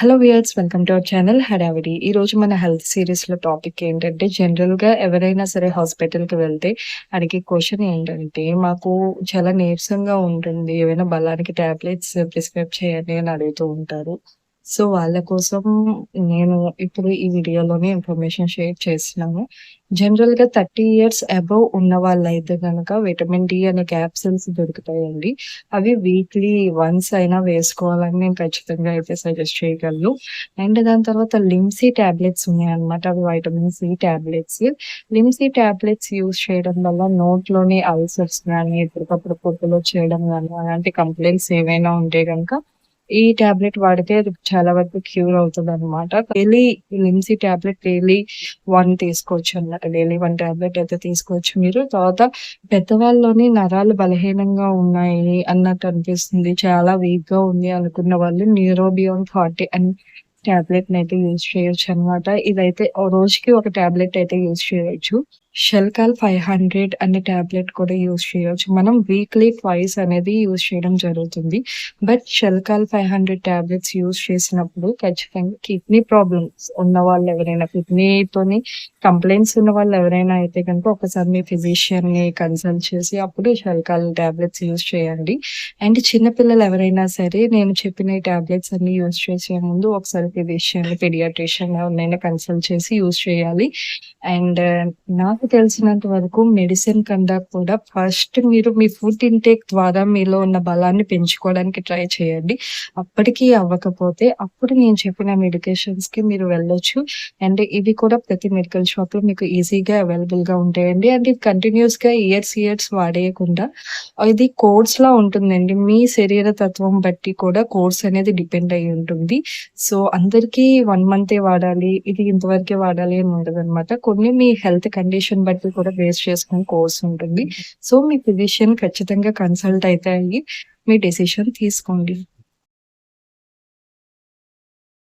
Hello viewers welcome to our channel Hadavidi. రోజు మన health సీరీస్‌లో topic ఏంటంటే జనరల్గా ఎవరైనా సరే హాస్పిటల్కి వెళ్తే అడిగే క్వశ్చన్ ఏంటంటే, మాకు చాలా నీరసంగా ఉంటుంది. ఏవైనా బలానికి టాబ్లెట్స్ ప్రిస్క్రైబ్ చేయండి అని అడుగుతూ ఉంటారు. సో, వాళ్ళ కోసం నేను ఇప్పుడు ఈ వీడియోలోనే ఇన్ఫర్మేషన్ షేర్ చేస్తున్నాను. జనరల్‌గా 30 ఇయర్స్ అబౌవ్ ఉన్న వాళ్ళైతే కనుక విటమిన్ డి అనే క్యాప్సిల్స్ దొరుకుతాయండి. అవి వీక్లీ వన్స్ అయినా వేసుకోవాలని నేను ఖచ్చితంగా అయితే సజెస్ట్ చేయగలను. అండ్ దాని తర్వాత లిమ్సీ టాబ్లెట్స్ ఉన్నాయన్నమాట. అవి vitamin C tablets. Limcee tablets use చేయడం వల్ల నోట్లోని అల్సర్స్ కానీ ఎప్పటికప్పుడు పొద్దులో చేయడం కానీ అలాంటి కంప్లైంట్స్ ఏవైనా ఉంటే కనుక ఈ టాబ్లెట్ వాడితే అది చాలా వరకు క్యూర్ అవుతుంది అనమాట daily Limcee tablet daily one తీసుకోవచ్చు అనమాట డైలీ వన్ టాబ్లెట్ అయితే తీసుకోవచ్చు మీరు. తర్వాత పెద్దవాళ్ళలోని నరాలు బలహీనంగా ఉన్నాయి అన్నట్టు అనిపిస్తుంది. చాలా వీక్గా ఉంది అనుకున్న వాళ్ళు న్యూరోబియాన్ 40 టాబ్లెట్ అయితే యూజ్ చేయొచ్చనమాట. ఇదైతే రోజుకి ఒక టాబ్లెట్ అయితే యూజ్ చేయొచ్చు. షెల్కాల్ 500 అనే టాబ్లెట్ కూడా యూజ్ చేయవచ్చు మనం వీక్లీ ట్వైస్ అనేది యూజ్ చేయడం జరుగుతుంది. బట్ షెల్కాల్ 500 టాబ్లెట్స్ యూజ్ చేసినప్పుడు ఖచ్చితంగా కిడ్నీ ప్రాబ్లమ్స్ ఉన్నవాళ్ళు ఎవరైనా కిడ్నీతోని ఉన్న వాళ్ళు ఎవరైనా అయితే కనుక ఒకసారి మీ ఫిజిషియన్‌ని కన్సల్ట్ చేసి అప్పుడు షెల్కాల్ టాబ్లెట్స్ యూజ్ చేయండి. అండ్ చిన్నపిల్లలు ఎవరైనా సరే నేను చెప్పిన ఈ టాబ్లెట్స్ అన్ని యూజ్ చేసే ముందు ఒకసారి ఫిజిషియన్, పీడియాట్రిషియన్ ఎవరినైనా కన్సల్ట్ చేసి యూజ్ చేయాలి. అండ్ నాకు తెలిసినంత వరకు మెడిసిన్ కన్నా కూడా ఫస్ట్ మీరు మీ ఫుడ్ ఇంటేక్ ద్వారా మీలో ఉన్న బలాన్ని పెంచుకోవడానికి ట్రై చేయండి. అప్పటికీ అవ్వకపోతే అప్పుడు నేను చెప్పిన మెడికేషన్స్‌కి మీరు వెళ్ళొచ్చు. అండ్ ఇవి కూడా ప్రతి మెడికల్ షాప్‌లో మీకు ఈజీగా అవైలబుల్గా ఉంటాయండి. అండ్ ఇవి కంటిన్యూస్గా ఇయర్స్, ఇయర్స్ వాడేయకుండా ఇది కోర్స్ లా ఉంటుందండి. మీ శరీర తత్వం బట్టి కూడా కోర్స్ అనేది డిపెండ్ అయ్యి ఉంటుంది. సో, అందరికీ వన్ మంతే వాడాలి. ఇది ఇంతవరకే వాడాలి అని ఉండదనమాట. కొన్ని మీ హెల్త్ కండిషన్ కండిషన్ బట్టి కూడా బేస్ చేసుకునే కోర్స్ ఉంటుంది. సో, మీ ఫిజిషియన్ ఖచ్చితంగా కన్సల్ట్ అయితే అయ్యి మీ డెసిషన్ తీసుకోండి.